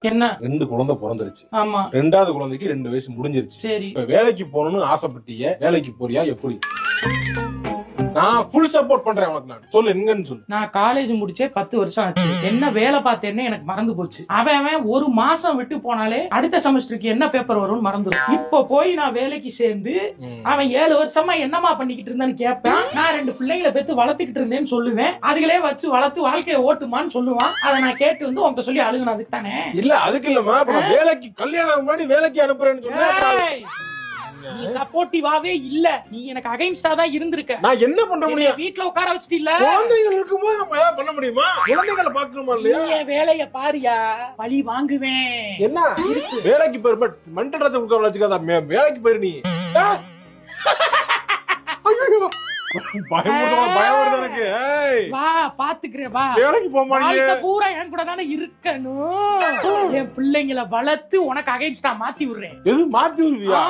என்ன? ரெண்டு குழந்தை பிறந்துருச்சு. ஆமா. ரெண்டாவது குழந்தைக்கு ரெண்டு வயசு முடிஞ்சிருச்சு. சரி. இப்ப வேலைக்கு போகணும்னு ஆசைப்பட்டீங்க வேலைக்கு போறியா எப்படி? நான் ஃபுல் சப்போர்ட் பண்றேன் உனக்கு நான். சொல்லு எங்கன்னு சொல்லு. நான் காலேஜ் முடிச்சே பத்து வருஷம் ஆச்சு. என்ன வேலை பார்த்தேன்னு எனக்கு மறந்து போச்சு. அவன் அவன் ஒரு மாசம் விட்டு போனாலே அடுத்த செமஸ்டருக்கு என்ன பேப்பர் வரும்னு மறந்துடும் இப்ப போய் நான் வேலைக்கு சேர்ந்து அவன் ஏழு வருஷமா என்னமா பண்ணிக்கிட்டு இருந்தான்னு கேட்பேன். நான் ரெண்டு பிள்ளைங்களை பெத்து வளர்த்துக்கிட்டு இருந்தேன்னு சொல்லுவேன். அதுகளே வச்சு வளர்த்து வாழ்க்கையை ஓட்டுமான்னு சொல்லுவான். அதை நான் கேட்டு வந்து உன்கிட்ட சொல்லி அழுகுன அதுக்கு தானே? இல்ல அதுக்கு இல்லம்மா. நான் வேலைக்கு கல்யாணம் முன்னாடி வேலைக்கு அனுப்புறேன்னு சொன்னா நீ சப்போர்ட்டிவாவே இல்ல. நீ எனக்கு அகைன்ஸ்டா தான் இருந்திருக்க. நான் என்ன பண்ண முடியும்? வீட்ல உட்கார வச்சிட்டு இல்ல. குழந்தைகள் இருக்கும்போது நம்ம ஏதாவது பண்ண முடியுமா? குழந்தைகளை பாக்கணுமா இல்லையா? நீ வேலைய பாரியா? பழி வாங்குவேன். என்ன? வேலைக்கு போயிரு பட் மென்டல் கொடுக்க வச்சுக்காத. வேலைக்கு போயிரு நீ. வா பாத்துக்கிறேன் வா. வேலைக்கு போக மாட்டீங்க பூரா என் கூட தானே இருக்கணும். என் பிள்ளைங்களை வளர்த்து உனக்கு அகைன்ஸ்டா மாத்தி விடுறேன். எது மாத்தி விடுவியா?